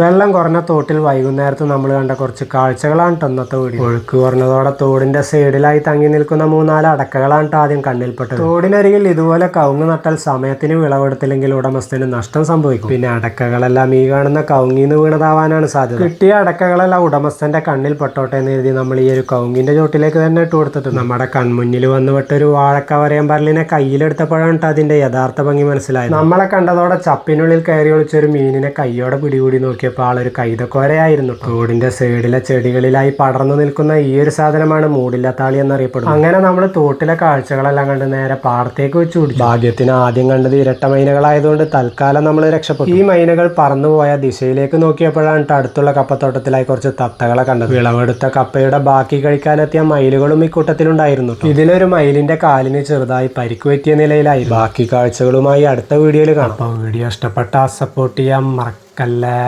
വെള്ളം കുറഞ്ഞ തോട്ടിൽ വൈകുന്നേരത്ത് നമ്മൾ കണ്ട കുറച്ച് കാഴ്ചകളാണ് കേട്ടോ ഇന്നത്തെ വീഡിയോ ഒഴുക്ക് കുറഞ്ഞതോടെ തോടിന്റെ സൈഡിലായി തങ്ങി നിൽക്കുന്ന മൂന്നാൽ അടക്കകളാണ് ആദ്യം കണ്ണിൽപ്പെട്ടത് തോടിനരികിൽ ഇതുപോലെ കവുങ്ങ് നട്ടാൽ സമയത്തിന് വിളവെടുത്തില്ലെങ്കിൽ ഉടമസ്ഥന് നഷ്ടം സംഭവിക്കും. പിന്നെ അടക്കകളെല്ലാം ഈ കാണുന്ന കവുങ്ങിന്ന് വീണതാവാനാണ് സാധ്യത. കിട്ടിയ അടക്കകളെല്ലാം ഉടമസ്ഥന്റെ കണ്ണിൽ പെട്ടോട്ടെ എന്ന് എഴുതി നമ്മൾ ഈ ഒരു കവുങ്ങിന്റെ ചോട്ടിലേക്ക് തന്നെ ഇട്ട് കൊടുത്തിട്ടുണ്ട്. നമ്മുടെ കൺമുന്നിൽ വന്നുപെട്ടൊരു വിട്ടൊരു വാഴക്ക വരയം പറലിനെ കയ്യിലെടുത്തപ്പോഴാണ് അതിന്റെ യഥാർത്ഥ ഭംഗി മനസ്സിലായത്. നമ്മളെ കണ്ടതോടെ ചപ്പിനുള്ളിൽ കയറി ഒളിച്ചൊരു മീനിനെ കയ്യോടെ പിടികൂടി നോക്കിയപ്പോൾ ആളൊരു കൈതക്കോരയായിരുന്നു തോടിന്റെ സൈഡിലെ ചെടികളിലായി പടർന്നു നിൽക്കുന്ന ഈ ഒരു സാധനമാണ് മൂടില്ലത്താളി എന്നറിയപ്പെടുന്നത്. അങ്ങനെ നമ്മൾ തോട്ടിലെ കാഴ്ചകളെല്ലാം കണ്ട് നേരെ പാടത്തേക്ക് വെച്ചു കൂടി ഭാഗ്യത്തിന് ആദ്യം കണ്ടത് ഇരട്ട മൈനകളായതുകൊണ്ട് തൽക്കാലം നമ്മൾ രക്ഷപ്പെട്ടു. ഈ മൈനകൾ പറന്നുപോയ ദിശയിലേക്ക് നോക്കിയപ്പോഴാണ് അടുത്തുള്ള കപ്പത്തോട്ടത്തിലായി കുറച്ച് തത്തകളെ കണ്ടത്. വിളവെടുത്ത കപ്പയുടെ ബാക്കി കഴിക്കാനെത്തിയ മയിലുകളും ഈ കൂട്ടത്തിലുണ്ടായിരുന്നു ട്ടോ. ഇതിലൊരു മയിലിന്റെ കാലിന് ചെറുതായി പരിക്ക് പറ്റിയ നിലയിലായി. ബാക്കി കാഴ്ചകളുമായി അടുത്ത വീഡിയോയിൽ കാണാം. വീഡിയോ ഇഷ്ടപ്പെട്ട സപ്പോർട്ട് ചെയ്യാൻ മറക്കല്ലേ?